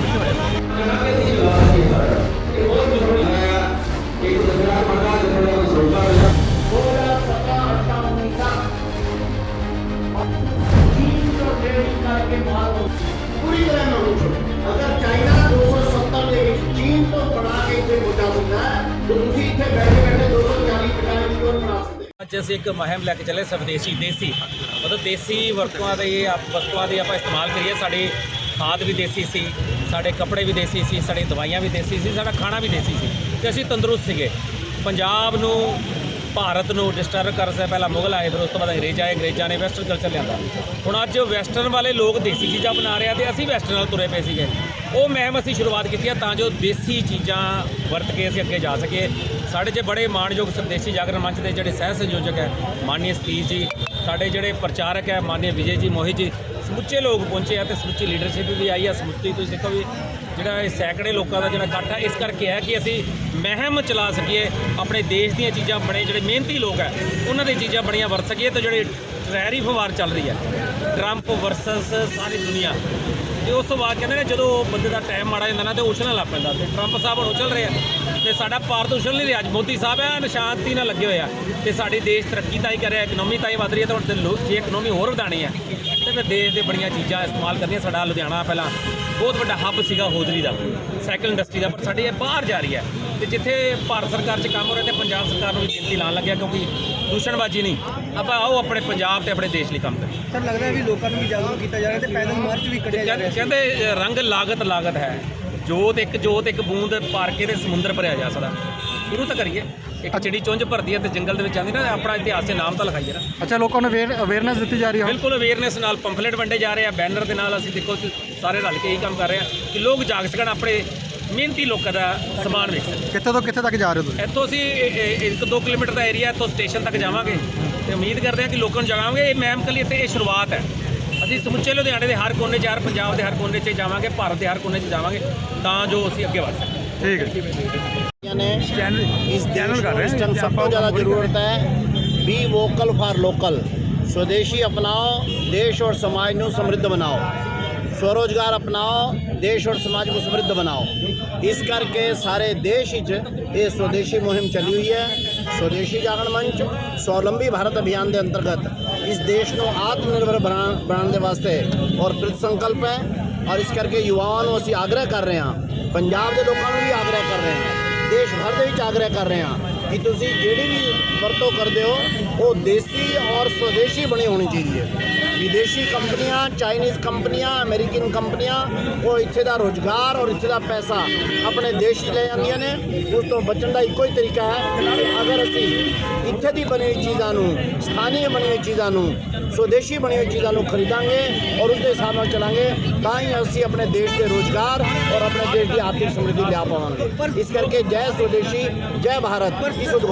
ਨਹੀਂ ਅੱਜ ਅਸੀਂ ਇੱਕ ਮਹਿਮ ਲੈ ਕੇ ਚੱਲੇ ਸਵਦੇਸ਼ੀ, ਦੇਸੀ। ਮਤਲਬ ਦੇਸੀ ਵਰਤੋਂ ਦੇ ਆਪ ਵਸਤੂਆਂ ਦੇ ਆਪਾਂ ਇਸਤੇਮਾਲ ਕਰੀਏ, ਸਾਡੇ ਖਾਦ ਵੀ ਦੇਸੀ ਸੀ, ਸਾਡੇ ਕੱਪੜੇ ਵੀ ਦੇਸੀ ਸੀ ਸਾਡੀ ਦਵਾਈਆਂ ਵੀ ਦੇਸੀ ਸੀ, ਸਾਡਾ ਖਾਣਾ ਵੀ ਦੇਸੀ ਸੀ ਤੇ ਅਸੀਂ ਤੰਦਰੁਸਤ ਸੀਗੇ। ਪੰਜਾਬ ਨੂੰ, ਭਾਰਤ ਨੂੰ ਡਿਸਟਰਬ ਕਰ ਸੇ ਪਹਿਲਾਂ ਮੁਗਲ ਆਏ, ਫਿਰ ਉਸ ਤੋਂ ਬਾਅਦ ਅੰਗਰੇਜ਼ ਆਏ, ਅੰਗਰੇਜ਼ਾਂ ਨੇ ਵੈਸਟਰਨ ਕਲਚਰ ਲਿਆਂਦਾ। ਹੁਣ ਅੱਜ ਵੈਸਟਰਨ ਵਾਲੇ ਲੋਕ ਦੇਸੀ ਚੀਜ਼ਾਂ ਬਣਾ ਰਹੇ ਆ ਤੇ ਅਸੀਂ ਵੈਸਟਰਨ ਨਾਲ ਤੁਰੇ ਪਏ ਸੀਗੇ। ਉਹ ਮਹਿਮ ਅਸੀਂ ਸ਼ੁਰੂਆਤ ਕੀਤੀ ਹੈ ਤਾਂ ਜੋ ਦੇਸੀ ਚੀਜ਼ਾਂ ਵਰਤ ਕੇ ਅਸੀਂ ਅੱਗੇ ਜਾ ਸਕੀਏ। ਸਾਡੇ 'ਚ ਬੜੇ ਮਾਣਯੋਗ ਸੰਦੇਸ਼ੀ ਜਾਗਰਣ ਮੰਚ ਦੇ ਜਿਹੜੇ ਸਹਿ ਸੰਯੋਜਕ ਹੈ ਮਾਨਨੀय ਸਤੀਸ਼ ਜੀ, ਸਾਡੇ ਜਿਹੜੇ ਪ੍ਰਚਾਰਕ ਹੈ ਮਾਨਨੀय ਵਿਜੇ ਜੀ, ਮੋਹਿਤ ਜੀ, ਸਮੁੱਚੇ ਲੋਕ ਪਹੁੰਚੇ ਆ ਤੇ ਸਮੁੱਚੀ ਲੀਡਰਸ਼ਿਪ ਵੀ ਆਈ ਆ। ਸਮੁੱਚੀ ਤੁਸੀਂ ਦੇਖੋ ਵੀ ਜਿਹੜਾ ਇਹ ਸੈਂਕੜੇ ਲੋਕਾਂ ਦਾ ਜਿਹੜਾ ਇਕੱਠ ਹੈ ਇਸ ਕਰਕੇ ਹੈ ਕਿ ਅਸੀਂ ਮਹਿਮ ਚਲਾ ਸਕੀਏ, ਆਪਣੇ ਦੇਸ਼ ਦੀਆਂ ਚੀਜ਼ਾਂ ਬਣੇ ਜਿਹੜੇ ਮਿਹਨਤੀ ਲੋਕ ਹੈ, ਉਹਨਾਂ ਦੀਆਂ ਚੀਜ਼ਾਂ ਬਣੀਆਂ ਵਰਤ ਸਕੀਏ ਤੇ ਜਿਹੜੇ ਟਰੈਰੀ ਫਵਾਰ ਚੱਲ ਰਹੀ ਹੈ। ਟਰੰਪ ਵਰਸਸ ਸਾਰੀ ਦੁਨੀਆ। ਤੇ ਉਸ ਤੋਂ ਬਾਅਦ ਕਹਿੰਦੇ ਨੇ ਜਦੋਂ ਬੰਦੇ ਦਾ ਟਾਈਮ ਮਾੜਾ ਜਾਂਦਾ ਨਾ ਤੇ ਉਛਲਣ ਲੱਗ ਪੈਂਦਾ। ਤੇ ਟਰੰਪ ਸਾਹਿਬ ਹੁਣ ਉਛਲ ਰਹੇ ਆ। ਤੇ ਸਾਡਾ ਭਾਰਤ ਉਛਲ ਨਹੀਂ ਰਿਹਾ। ਅੱਜ ਮੋਦੀ ਸਾਹਿਬ ਐਨ ਨਿਸ਼ਾਨਤੀ ਨਾਲ ਲੱਗੇ ਹੋਏ ਆ। ਤੇ ਸਾਡੀ ਦੇਸ਼ ਤਰੱਕੀ ਤਾਂ ਹੀ ਕਰ ਰਿਹਾ ਇਕਨੋਮੀ ਤਾਂ ਹੀ ਵਧ ਰਹੀ ਹੈ ਤੇ ਹੁਣ ਤੇ ਲੋ- ਜੇ ਇਕਨੋਮੀ ਹੋਰ ਵਧਾਣੀ ਹੈ, ਤੇ ਫਿਰ ਦੇਸ਼ ਦੇ ਬੜੀਆਂ ਚੀਜ਼ਾਂ ਇਸਤੇਮਾਲ ਕਰਨੀਆਂ। ਸਾਡਾ ਲੁਧਿਆਣਾ ਪਹਿਲਾਂ ਬਹੁਤ ਵੱਡਾ ਹੱਬ ਸੀਗਾ ਹੋਦਰੀ ਦਾ ਸਾਈਕਲ ਇੰਡਸਟਰੀ ਦਾ। ਪਰ ਸਾਡੀ ਇਹ ਬਾਹਰ ਜਾ ਰਹੀ ਹੈ। ਤੇ ਜਿੱਥੇ ਭਾਰਤ ਸਰਕਾਰ 'ਚ ਕੰਮ ਹੋ ਰਿਹਾ ਤੇ ਪੰਜਾਬ ਸਰਕਾਰ ਨੂੰ ਵੀ ਬੇਨਤੀ ਲਾਉਣ ਲੱਗਿਆ ਕਿਉਂਕਿ ਦੂਸ਼ਣਬਾਜ਼ੀ ਨਹੀਂ। ਆਪਾਂ ਆਓ ਆਪਣੇ ਪੰਜਾਬ ਤੇ ਆਪਣੇ ਦੇਸ਼ ਲਈ ਕੰਮ ਕਰੀਏ। ਸਰ ਲੱਗਦਾ ਹੈ ਵੀ ਲੋਕਾਂ ਨੂੰ ਵੀ ਜਾਗਰੂਕ ਕੀਤਾ ਜਾ ਰਿਹਾ ਤੇ ਪੈਦਲ ਮਾਰਚ ਵੀ ਕੱਢਿਆ ਜਾ ਰਿਹਾ। ਕਹਿੰਦੇ ਰੰਗ ਲਾਗਤ ਲਾਗਤ ਹੈ। ਜੋਤ ਇੱਕ ਜੋਤ ਇੱਕ ਬੂੰਦ ਪਾਰ ਕੇ ਤੇ ਸਮੁੰਦਰ ਭਰਿਆ ਜਾ ਸਕਦਾ। ਸ਼ੁਰੂ ਤਾਂ ਕਰੀਏ। ਇੱਕ ਚਿੜੀ ਚੁੰਝ ਭਰਦੀ ਹੈ ਤੇ ਜੰਗਲ ਦੇ ਵਿੱਚ ਜਾਂਦੀ ਨਾ ਆਪਣਾ ਇਤਿਹਾਸ ਦੇ ਨਾਮ ਤਾਂ ਲਿਖਾਈਏ ਨਾ। ਅੱਛਾ ਲੋਕਾਂ ਨੂੰ ਅਵੇਅਰਨੈਸ ਦਿੱਤੀ ਜਾ ਰਹੀ ਹੈ ਬਿਲਕੁਲ ਅਵੇਅਰਨੈਸ ਨਾਲ ਪੰਫਲੇਟ ਵੰਡੇ ਜਾ ਰਹੇ ਆ। ਬੈਨਰ ਦੇ ਨਾਲ ਅਸੀਂ ਦੇਖੋ ਸਾਰੇ ਰਲ ਕੇ ਇਹੀ ਕੰਮ ਕਰ ਰਹੇ ਆ ਕਿ ਲੋਕ ਜਾਗ ਸਕਣ ਆਪਣੇ ਮਿਹਨਤੀ ਲੋਕਾਂ ਦਾ ਸਮਾਨ ਵੇਖ ਸਕਣ ਕਿੱਥੇ ਤੋਂ ਕਿੱਥੇ ਤੱਕ ਜਾ ਰਹੇ ਹੋ ਤੁਸੀਂ ਇੱਥੋਂ ਅਸੀਂ 1-2 ਕਿਲੋਮੀਟਰ ਦਾ ਏਰੀਆ ਇੱਥੋਂ ਸਟੇਸ਼ਨ ਤੱਕ ਜਾਵਾਂਗੇ ਤੇ ਉਮੀਦ ਕਰਦੇ ਹਾਂ ਕਿ ਲੋਕਾਂ ਨੂੰ ਜਗਾਵਾਂਗੇ ਇਹ ਮੈਮ ਕਲੀ ਤੇ ਇਹ ਸ਼ੁਰੂਆਤ ਹੈ ਅਸੀਂ ਸਮੁੱਚੇ ਲੁਧਿਆਣੇ ਦੇ ਹਰ ਕੋਨੇ 'ਚ ਹਰ ਪੰਜਾਬ ਦੇ ਹਰ ਕੋਨੇ 'ਚ ਜਾਵਾਂਗੇ ਭਾਰਤ ਦੇ ਹਰ ਕੋਨੇ 'ਚ ਜਾਵਾਂਗੇ ਤਾਂ ਜੋ ਅਸੀਂ ਅੱਗੇ ਵਧ ਸਕੀਏ ਠੀਕ ਹੈ ਨੇ ਇਸ ਦੇਸ਼ ਨੂੰ ਇਸ ਟਾਈਮ ਸਭ ਤੋਂ ਜ਼ਿਆਦਾ ਜ਼ਰੂਰਤ ਹੈ ਬੀ ਵੋਕਲ ਫਾਰ ਲੋਕਲ स्वदेशी अपनाओ देश और समाज ਨੂੰ ਸਮਰਿੱਧ ਬਣਾਓ ਸਵਰੋਜ਼ਗਾਰ ਅਪਣਾਓ, ਦੇਸ਼ ਔਰ ਸਮਾਜ ਨੂੰ ਸਮਰਿੱਧ ਬਣਾਓ। ਇਸ ਕਰਕੇ ਸਾਰੇ ਦੇਸ਼ ਵਿੱਚ ਇਹ ਸਵਦੇਸ਼ੀ ਮੁਹਿੰਮ ਚੱਲੀ ਹੋਈ ਹੈ। ਸਵਦੇਸ਼ੀ ਜਾਗਰਣ ਮੰਚ ਸੌਲੰਬੀ ਭਾਰਤ ਅਭਿਆਨ ਦੇ ਅੰਤਰਗਤ ਇਸ ਦੇਸ਼ ਨੂੰ ਆਤਮ ਨਿਰਭਰ ਬਣਾਉਣ ਦੇ ਵਾਸਤੇ ਔਰ ਪ੍ਰਤ ਸੰਕਲਪ ਹੈ ਔਰ ਇਸ ਕਰਕੇ ਯੁਵਾਵਾਂ ਨੂੰ ਅਸੀਂ ਆਗਰਾ ਕਰ ਰਹੇ ਹਾਂ। ਪੰਜਾਬ ਦੇ ਲੋਕਾਂ ਨੂੰ ਵੀ ਆਗਰਾ ਕਰ ਰਹੇ ਹਾਂ। ਦੇਸ਼ ਭਰ ਦੇ ਵਿੱਚ ਆਗਰਾ ਕਰ ਰਹੇ ਹਾਂ। ਕਿ ਤੁਸੀਂ ਜਿਹੜੀ ਵੀ ਵਰਤੋਂ ਕਰਦੇ ਹੋ, ਉਹ ਦੇਸੀ ਔਰ ਸਵਦੇਸ਼ੀ ਬਣੀ ਹੋਣੀ ਚਾਹੀਦੀ ਹੈ। ਵਿਦੇਸ਼ੀ ਕੰਪਨੀਆਂ, ਚਾਈਨੀਜ਼ ਕੰਪਨੀਆਂ, ਅਮਰੀਕਨ ਕੰਪਨੀਆਂ, ਉਹ ਇੱਥੇ ਦਾ ਰੋਜ਼ਗਾਰ ਔਰ ਇੱਥੇ ਦਾ ਪੈਸਾ ਆਪਣੇ ਦੇਸ਼ 'ਚ ਲੈ ਜਾਂਦੀਆਂ ਨੇ। ਉਸ ਤੋਂ ਬਚਣ ਦਾ ਇੱਕੋ ਹੀ ਤਰੀਕਾ ਹੈ। ਕਿ ਅਗਰ ਅਸੀਂ ਇੱਥੇ ਦੀ ਬਣੀ ਹੋਈ ਚੀਜ਼ਾਂ ਨੂੰ ਸਥਾਨੀ ਬਣੀ ਹੋਈ ਚੀਜ਼ਾਂ ਨੂੰ, ਸਵਦੇਸ਼ੀ ਬਣੀ ਹੋਈ ਚੀਜ਼ਾਂ ਨੂੰ ਖਰੀਦਾਂਗੇ ਔਰ ਉਸ ਦੇ ਹਿਸਾਬ ਨਾਲ ਚਲਾਂਗੇ, ਤਾਂ ਹੀ ਅਸੀਂ ਆਪਣੇ ਦੇਸ਼ ਦੇ ਰੋਜ਼ਗਾਰ ਔਰ ਆਪਣੇ ਦੇਸ਼ ਦੀ ਆਰਥਿਕ ਸਮਰਿੱਧੀ ਲਿਆ ਪਾਵਾਂਗੇ। ਇਸ ਕਰਕੇ ਜੈ ਸਵਦੇਸ਼ੀ, ਜੈ ਭਾਰਤ। diese Branche.